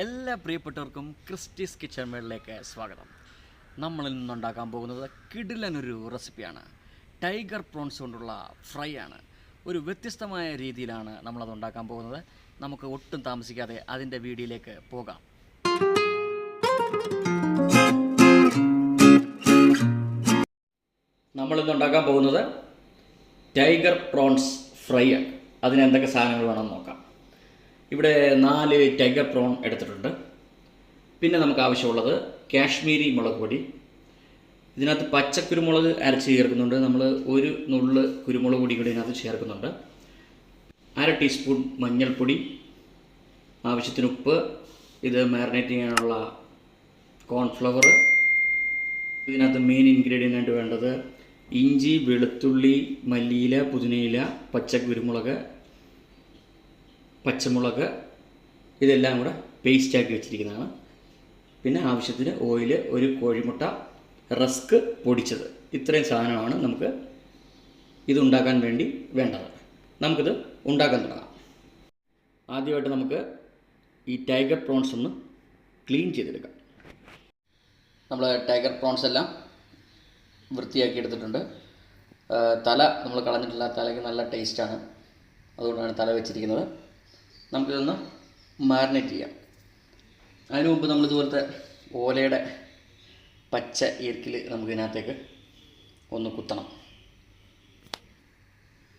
എല്ലാ പ്രിയപ്പെട്ടവർക്കും Christy's kitchen മേളിലേക്ക് സ്വാഗതം. നമ്മളിൽ നിന്നുണ്ടാക്കാൻ പോകുന്നത് കിടിലനൊരു റെസിപ്പിയാണ്. ടൈഗർ പ്രോൺസ് കൊണ്ടുള്ള ഫ്രൈ ആണ്. ഒരു വ്യത്യസ്തമായ രീതിയിലാണ് നമ്മളത് ഉണ്ടാക്കാൻ പോകുന്നത്. നമുക്ക് ഒട്ടും താമസിക്കാതെ അതിന്റെ വീഡിയോയിലേക്ക് പോകാം. നമ്മളിന്ന് ഉണ്ടാക്കാൻ പോകുന്നത് ടൈഗർ പ്രോൺസ് ഫ്രൈ ആണ്. അതിനെന്തൊക്കെ സാധനങ്ങൾ വേണമെന്ന് നോക്കാം. ഇവിടെ നാല് ടൈഗർ പ്രോൺ എടുത്തിട്ടുണ്ട്. പിന്നെ നമുക്ക് ആവശ്യമുള്ളത് കാശ്മീരി മുളക് പൊടി. ഇതിനകത്ത് പച്ച കുരുമുളക് അരച്ച് ചേർക്കുന്നുണ്ട്. നമ്മൾ ഒരു നുള്ള് കുരുമുളക് പൊടി കൂടി ഇതിനകത്ത് ചേർക്കുന്നുണ്ട്. അര ടീസ്പൂൺ മഞ്ഞൾപ്പൊടി ആവശ്യത്തിന് ഉപ്പ് ഇത് മാരിനേറ്റ് ചെയ്യാനുള്ള കോൺഫ്ലവർ ഇതിനകത്ത് മെയിൻ ഇൻഗ്രീഡിയന്റ് ആയിട്ട് വേണ്ടത് ഇഞ്ചി വെളുത്തുള്ളി മല്ലിയില പുതിനയില പച്ച കുരുമുളക് പച്ചമുളക് ഇതെല്ലാം കൂടെ പേസ്റ്റാക്കി വെച്ചിരിക്കുന്നതാണ്. പിന്നെ ആവശ്യത്തിന് ഓയിൽ ഒരു കോഴിമുട്ട റസ്ക് പൊടിച്ചത്. ഇത്രയും സാധനമാണ് നമുക്ക് ഇതുണ്ടാക്കാൻ വേണ്ടി വേണ്ടത്. നമുക്കിത് ഉണ്ടാക്കാൻ തുടങ്ങാം. ആദ്യമായിട്ട് നമുക്ക് ഈ ടൈഗർ പ്രോൺസ് ഒന്ന് ക്ലീൻ ചെയ്തെടുക്കാം. നമ്മൾ ടൈഗർ പ്രോൺസ് എല്ലാം വൃത്തിയാക്കി എടുത്തിട്ടുണ്ട്. തല നമ്മൾ കളഞ്ഞിട്ടില്ല തലയ്ക്ക് നല്ല ടേസ്റ്റാണ് അതുകൊണ്ടാണ് തല വെച്ചിരിക്കുന്നത്. നമുക്കിതൊന്ന് മാരിനേറ്റ് ചെയ്യാം. അതിനു മുമ്പ് നമ്മൾ ഇതുപോലത്തെ ഓലയുടെ പച്ച ഈർക്കിൽ നമുക്കിതിനകത്തേക്ക് ഒന്ന് കുത്തണം.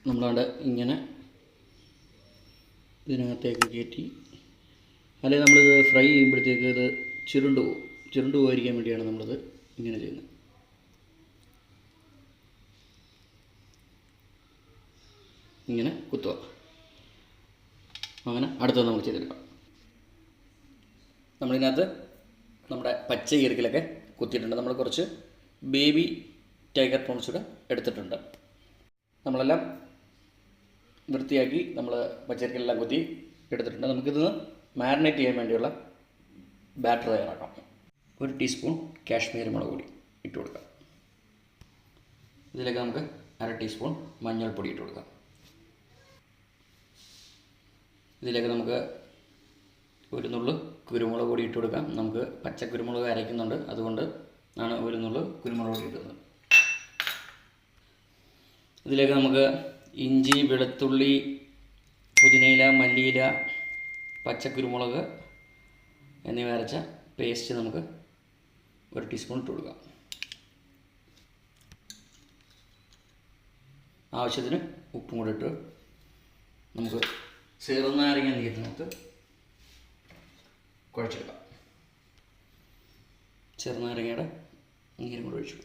നമ്മളവിടെ ഇങ്ങനെ ഇതിനകത്തേക്ക് കയറ്റി അല്ലെങ്കിൽ നമ്മളിത് ഫ്രൈ ചെയ്യുമ്പോഴത്തേക്ക് ഇത് ചുരുണ്ട് പോകും ചുരുണ്ട് പോകാതിരിക്കാൻ വേണ്ടിയാണ് നമ്മളിത് ഇങ്ങനെ ചെയ്യുന്നത്. ഇങ്ങനെ കുത്തുക. അങ്ങനെ അടുത്തത് നമുക്ക് ചെയ്തെടുക്കാം. നമ്മളിതിനകത്ത് നമ്മുടെ പച്ച ഈർക്കിലൊക്കെ കുത്തിയിട്ടുണ്ട്. നമ്മൾ കുറച്ച് ബേബി ടൈഗർ പ്രോൺസ് കൂടെ എടുത്തിട്ടുണ്ട്. നമ്മളെല്ലാം വൃത്തിയാക്കി നമ്മൾ പച്ചക്കറികളെല്ലാം കുത്തി എടുത്തിട്ടുണ്ട്. നമുക്കിത് മാരിനേറ്റ് ചെയ്യാൻ വേണ്ടിയുള്ള ബാറ്റർ തയ്യാറാക്കാം. ഒരു ടീസ്പൂൺ കാശ്മീരി മുളക് പൊടി ഇട്ട് കൊടുക്കാം. ഇതിലേക്ക് നമുക്ക് അര ടീസ്പൂൺ മഞ്ഞൾപ്പൊടി ഇട്ട് കൊടുക്കാം. ഇതിലേക്ക് നമുക്ക് ഒരു നുള്ളു കുരുമുളക് പൊടി ഇട്ട് കൊടുക്കാം. നമുക്ക് പച്ച കുരുമുളക് അരയ്ക്കുന്നുണ്ട്. അതുകൊണ്ട് ആണ് ഒരു നുള്ളു കുരുമുളക് പൊടി ഇടുന്നത്. ഇതിലേക്ക് നമുക്ക് ഇഞ്ചി വെളുത്തുള്ളി പുതിനയില മല്ലിയില പച്ചക്കുരുമുളക് എന്നിവ അരച്ച പേസ്റ്റ് നമുക്ക് ഒരു ടീസ്പൂൺ ഇട്ട് കൊടുക്കാം. ആവശ്യത്തിന് ഉപ്പും കൂടെ ഇട്ട് നമുക്ക് ചെറുനാരങ്ങ നീരിനകത്ത് കുഴച്ചെടുക്കാം. ചെറുനാരങ്ങയുടെ നീരും കൂടെ ഒഴിച്ചു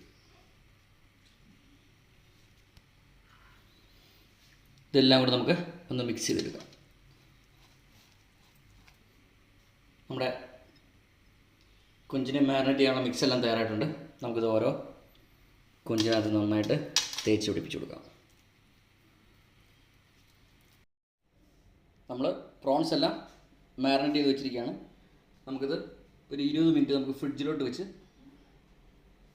ഇതെല്ലാം കൂടെ നമുക്ക് ഒന്ന് മിക്സ് ചെയ്തെടുക്കാം. നമ്മുടെ കുഞ്ചിനെ മാരിനേറ്റ് ചെയ്യാനുള്ള മിക്സ് എല്ലാം തയ്യാറായിട്ടുണ്ട്. നമുക്കിത് ഓരോ കുഞ്ചിനകത്ത് നന്നായിട്ട് തേച്ച് പിടിപ്പിച്ച് കൊടുക്കാം. നമ്മൾ പ്രോൺസ് എല്ലാം മാരിനേറ്റ് ചെയ്ത് വെച്ചിരിക്കുകയാണ്. നമുക്കിത് ഒരു ഇരുപത് മിനിറ്റ് നമുക്ക് ഫ്രിഡ്ജിലോട്ട് വെച്ച്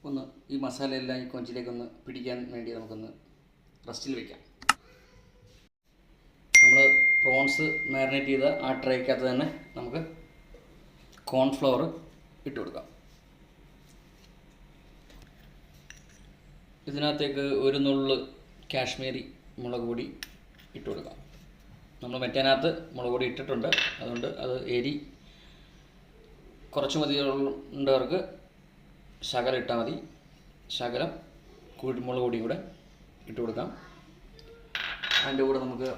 ഒന്ന് ഈ മസാലയെല്ലാം ഈ കൊഞ്ചിലേക്ക് ഒന്ന് പിടിക്കാൻ വേണ്ടി നമുക്കൊന്ന് റെസ്റ്റിൽ വെക്കാം. നമ്മൾ പ്രോൺസ് മാരിനേറ്റ് ചെയ്ത ആ ട്രേക്കകത്ത് തന്നെ നമുക്ക് കോൺഫ്ലവർ ഇട്ട് കൊടുക്കാം. ഇതിനകത്തേക്ക് ഒരു നുള്ള് കാശ്മീരി മുളക് പൊടി ഇട്ട് കൊടുക്കാം. നമ്മൾ മറ്റേനകത്ത് മുളക് പൊടി ഇട്ടിട്ടുണ്ട്. അതുകൊണ്ട് അത് എരി കുറച്ച് മതി ഉള്ളവർക്ക് ശകലം ഇട്ടാൽ മതി. ശകലം കുരുമുളക് പൊടിയും കൂടെ ഇട്ട് കൊടുക്കാം. അതിന്റെ കൂടെ നമുക്ക്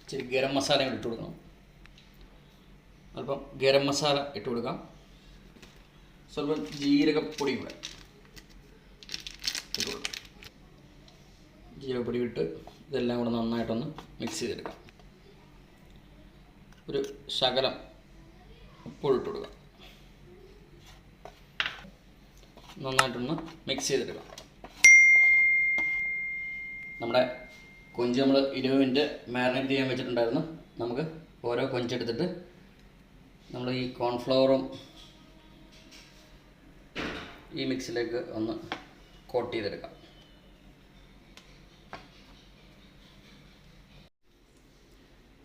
ഇച്ചിരി ഗരം മസാല കൂടെ ഇട്ട് കൊടുക്കണം. അല്പം ഗരം മസാല ഇട്ട് കൊടുക്കാം. സ്വല്പം ജീരകപ്പൊടിയും കൂടെ ഇട്ട് കൊടുക്കാം. ജീരകപ്പൊടി ഇട്ട് ഇതെല്ലാം കൂടെ നന്നായിട്ടൊന്ന് മിക്സ് ചെയ്തെടുക്കാം. ഒരു ശകലം ഉപ്പ് കൊടുക്കുക കൊടുക്കാം നന്നായിട്ടൊന്ന് മിക്സ് ചെയ്തെടുക്കാം നമ്മുടെ കൊഞ്ച് നമ്മൾ ഇരുപത് മിനിറ്റ് മാരിനേറ്റ് ചെയ്യാൻ വെച്ചിട്ടുണ്ടായിരുന്നു. നമുക്ക് ഓരോ കൊഞ്ചെടുത്തിട്ട് നമ്മൾ ഈ കോൺഫ്ലവറും ഈ മിക്സിലേക്ക് ഒന്ന് കോട്ട് ചെയ്തെടുക്കാം.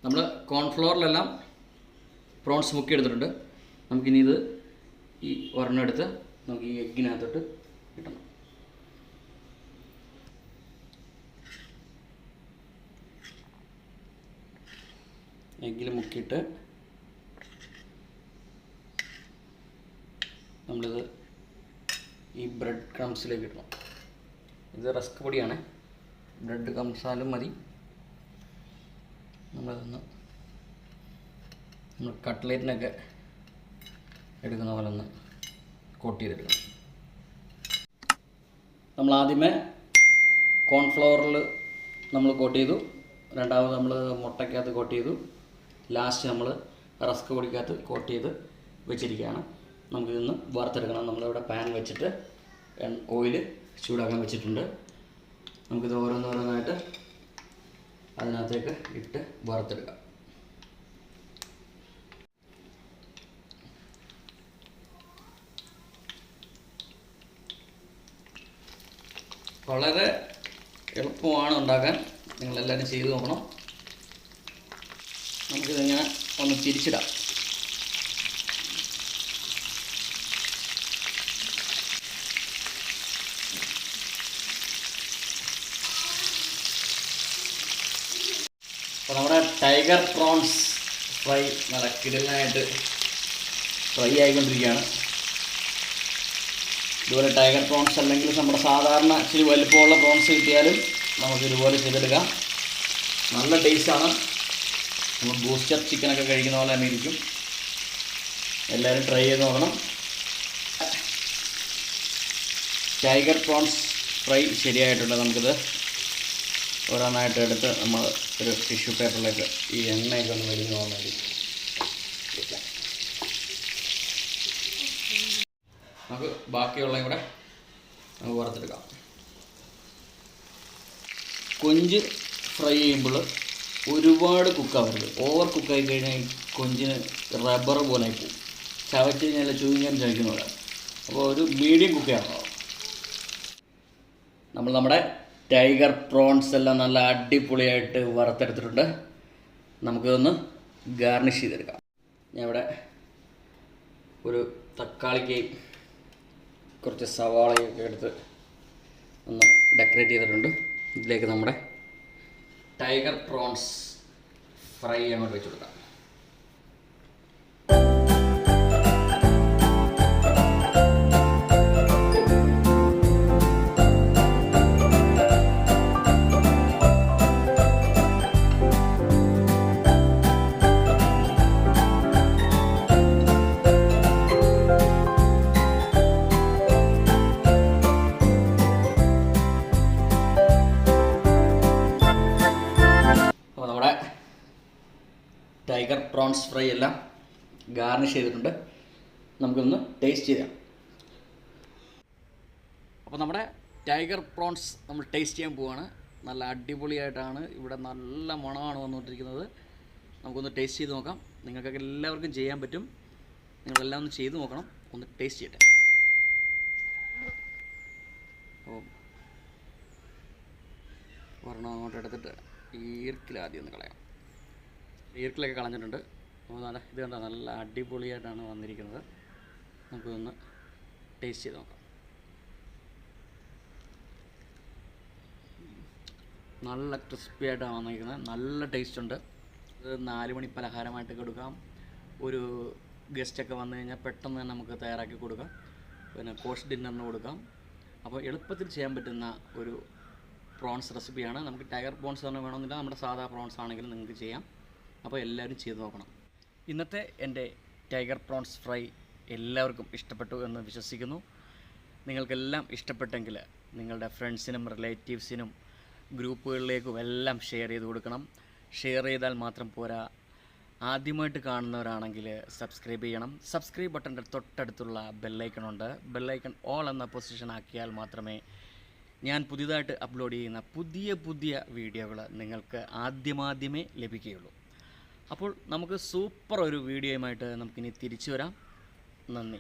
നമ്മൾ കോൺഫ്ലോറിലെല്ലാം പ്രോൺസ് മുക്കി എടുത്തിട്ടുണ്ട് നമുക്കിനി ഇത് ഈ ഒരെണ്ണം എടുത്ത് നമുക്ക് ഈ എഗ്ഗിനകത്തോട്ട് കിട്ടണം എഗ്ഗിൽ മുക്കിയിട്ട് നമ്മളിത് ഈ ബ്രെഡ് ക്രംസിലേക്ക് ഇടണം. ഇത് റസ്ക് പൊടിയാണ്. ബ്രെഡ് ക്രംസാലും മതി. നമ്മളതൊന്ന് നമ്മൾ കട്ട്ലേറ്റിനൊക്കെ എടുക്കുന്ന പോലെ ഒന്ന് കോട്ട് ചെയ്തെടുക്കണം നമ്മൾ ആദ്യമേ കോൺഫ്ലവറിൽ നമ്മൾ കോട്ട് ചെയ്തു. രണ്ടാമത് നമ്മൾ മുട്ടയ്ക്കകത്ത് കോട്ട് ചെയ്തു. ലാസ്റ്റ് നമ്മൾ റസ്ക് പൊടിക്കകത്ത് കോട്ട് ചെയ്ത് വെച്ചിരിക്കുകയാണ്. നമുക്കിതൊന്ന് വറുത്തെടുക്കണം. നമ്മളിവിടെ പാൻ വെച്ചിട്ട് ഓയിൽ ചൂടാക്കാൻ വെച്ചിട്ടുണ്ട്. നമുക്കിത് ഓരോന്നോരോന്നായിട്ട് അതിനകത്തേക്ക് ഇട്ട് വറുത്തെടുക്കാം. വളരെ എളുപ്പമാണ് ഉണ്ടാക്കാൻ. നിങ്ങളെല്ലാവരും ചെയ്തു നോക്കണം. നമുക്കിതിങ്ങനെ ഒന്ന് തിരിച്ചിടാം അപ്പോൾ നമ്മുടെ ടൈഗർ പ്രോൺസ് ഫ്രൈ നല്ല കിടലായിട്ട് ഫ്രൈ ആയിക്കൊണ്ടിരിക്കുകയാണ്. ഇതുപോലെ ടൈഗർ പ്രോൺസ് അല്ലെങ്കിൽ നമ്മുടെ സാധാരണ ഇച്ചിരി വലുപ്പമുള്ള പ്രോൺസ് കിട്ടിയാലും നമുക്ക് ഇതുപോലെ ചെയ്തെടുക്കാം. നല്ല ടേസ്റ്റാണ്. നമ്മൾ ബൂസ്റ്റർ ചിക്കനൊക്കെ കഴിക്കുന്ന പോലെ തന്നെ ഇരിക്കും. എല്ലാവരും ട്രൈ ചെയ്ത് നോക്കണം. ടൈഗർ പ്രോൺസ് ഫ്രൈ ശരിയായിട്ടുണ്ട് നമുക്കിത്? ഓരോന്നായിട്ട് എടുത്ത് നമ്മൾ ഒരു ടിഷ്യൂ പേപ്പറിലേക്ക് ഈ എണ്ണയൊക്കെ ഒന്ന് വലിഞ്ഞു പോകാൻ നമുക്ക് ബാക്കിയുള്ള ഇവിടെ നമുക്ക് വറുത്തെടുക്കാം. കൊഞ്ച് ഫ്രൈ ചെയ്യുമ്പോൾ ഒരുപാട് കുക്കാവരുത് ഓവർ കുക്കായി കഴിഞ്ഞാൽ കൊഞ്ചിന് റബ്ബർ പോലെ ആയി പോകും. ചവച്ച് കഴിഞ്ഞാൽ ചൂഞ്ഞാൻ ചവയ്ക്കുന്ന അപ്പോൾ ഒരു മീഡിയം കുക്കാണോ നമ്മൾ നമ്മുടെ ടൈഗർ പ്രോൺസ് എല്ലാം നല്ല അടിപൊളിയായിട്ട് വറുത്തെടുത്തിട്ടുണ്ട്. നമുക്കിതൊന്ന് ഗാർണിഷ് ചെയ്തെടുക്കാം. ഞാൻ ഇവിടെ ഒരു തക്കാളിക്കയും കുറച്ച് സവാളയൊക്കെ എടുത്ത് ഒന്ന് ഡെക്കറേറ്റ് ചെയ്തിട്ടുണ്ട്. ഇതിലേക്ക് നമ്മുടെ ടൈഗർ പ്രോൺസ് ഫ്രൈ അങ്ങോട്ട് വെച്ച് കൊടുക്കാം. പ്രോൺസ് ഫ്രൈ എല്ലാം ഗാർണിഷ് ചെയ്തിട്ടുണ്ട്. നമുക്കൊന്ന് ടേസ്റ്റ് ചെയ്യാം. അപ്പോൾ നമ്മുടെ ടൈഗർ പ്രോൺസ് നമ്മൾ ടേസ്റ്റ് ചെയ്യാൻ പോവാണ്. നല്ല അടിപൊളിയായിട്ടാണ്. ഇവിടെ നല്ല മണമാണ് വന്നുകൊണ്ടിരിക്കുന്നത്. നമുക്കൊന്ന് ടേസ്റ്റ് ചെയ്ത് നോക്കാം. നിങ്ങൾക്കൊക്കെ എല്ലാവർക്കും ചെയ്യാൻ പറ്റും. നിങ്ങളെല്ലാം ഒന്ന് ചെയ്ത് നോക്കണം. ഒന്ന് ടേസ്റ്റ് ചെയ്യട്ടെ. അപ്പോൾ ഒരെണ്ണം അങ്ങോട്ട് എടുത്തിട്ട് ഈർക്കിലാദ്യം ഒന്ന് കളയാം. ഈർക്കിലൊക്കെ കളഞ്ഞിട്ടുണ്ട്. നല്ല ഇത് കണ്ടോ നല്ല അടിപൊളിയായിട്ടാണ് വന്നിരിക്കുന്നത്. നമുക്കൊന്ന് ടേസ്റ്റ് ചെയ്ത് നോക്കാം. നല്ല ക്രിസ്പി ആയിട്ടാണ് വന്നിരിക്കുന്നത്. നല്ല ടേസ്റ്റ് ഉണ്ട്. ഇത് നാല് മണി പലഹാരമായിട്ട് കൊടുക്കാം ഒരു ഗസ്റ്റൊക്കെ വന്നു കഴിഞ്ഞാൽ പെട്ടെന്ന് തന്നെ നമുക്ക് തയ്യാറാക്കി കൊടുക്കാം. പിന്നെ കോഷ് ഡിന്നറിന് കൊടുക്കാം. അപ്പോൾ എളുപ്പത്തിൽ ചെയ്യാൻ പറ്റുന്ന ഒരു പ്രോൺസ് റെസിപ്പിയാണ് നമുക്ക് ടൈഗർ പ്രോൺസ് തന്നെ വേണമെന്നില്ല. നമ്മുടെ സാധാ പ്രോൺസ് ആണെങ്കിലും നിങ്ങൾക്ക് ചെയ്യാം. അപ്പോൾ എല്ലാവരും ചെയ്ത് നോക്കണം. ഇന്നത്തെ എന്റെ ടൈഗർ പ്രോൺസ് ഫ്രൈ എല്ലാവർക്കും ഇഷ്ടപ്പെട്ടു എന്ന് വിശ്വസിക്കുന്നു. നിങ്ങൾക്കെല്ലാം ഇഷ്ടപ്പെട്ടെങ്കിൽ നിങ്ങളുടെ ഫ്രണ്ട്സിനും റിലേറ്റീവ്സിനും ഗ്രൂപ്പുകളിലേക്കും എല്ലാം ഷെയർ ചെയ്ത് കൊടുക്കണം. ഷെയർ ചെയ്താൽ മാത്രം പോരാ. ആദ്യമായിട്ട് കാണുന്നവരാണെങ്കിൽ സബ്സ്ക്രൈബ് ചെയ്യണം. സബ്സ്ക്രൈബ് ബട്ടന്റെ തൊട്ടടുത്തുള്ള ബെല്ലൈക്കൺ ഉണ്ട്. ബെല്ലൈക്കൺ ഓൾ എന്ന പൊസിഷൻ ആക്കിയാൽ മാത്രമേ ഞാൻ പുതിയതായിട്ട് അപ്ലോഡ് ചെയ്യുന്ന പുതിയ പുതിയ വീഡിയോകൾ നിങ്ങൾക്ക് ആദ്യമാദ്യമേ ലഭിക്കുകയുള്ളൂ. അപ്പോൾ നമുക്ക് സൂപ്പർ ഒരു വീഡിയോയുമായിട്ട് നമുക്കിനി തിരിച്ചു വരാം. നന്ദി.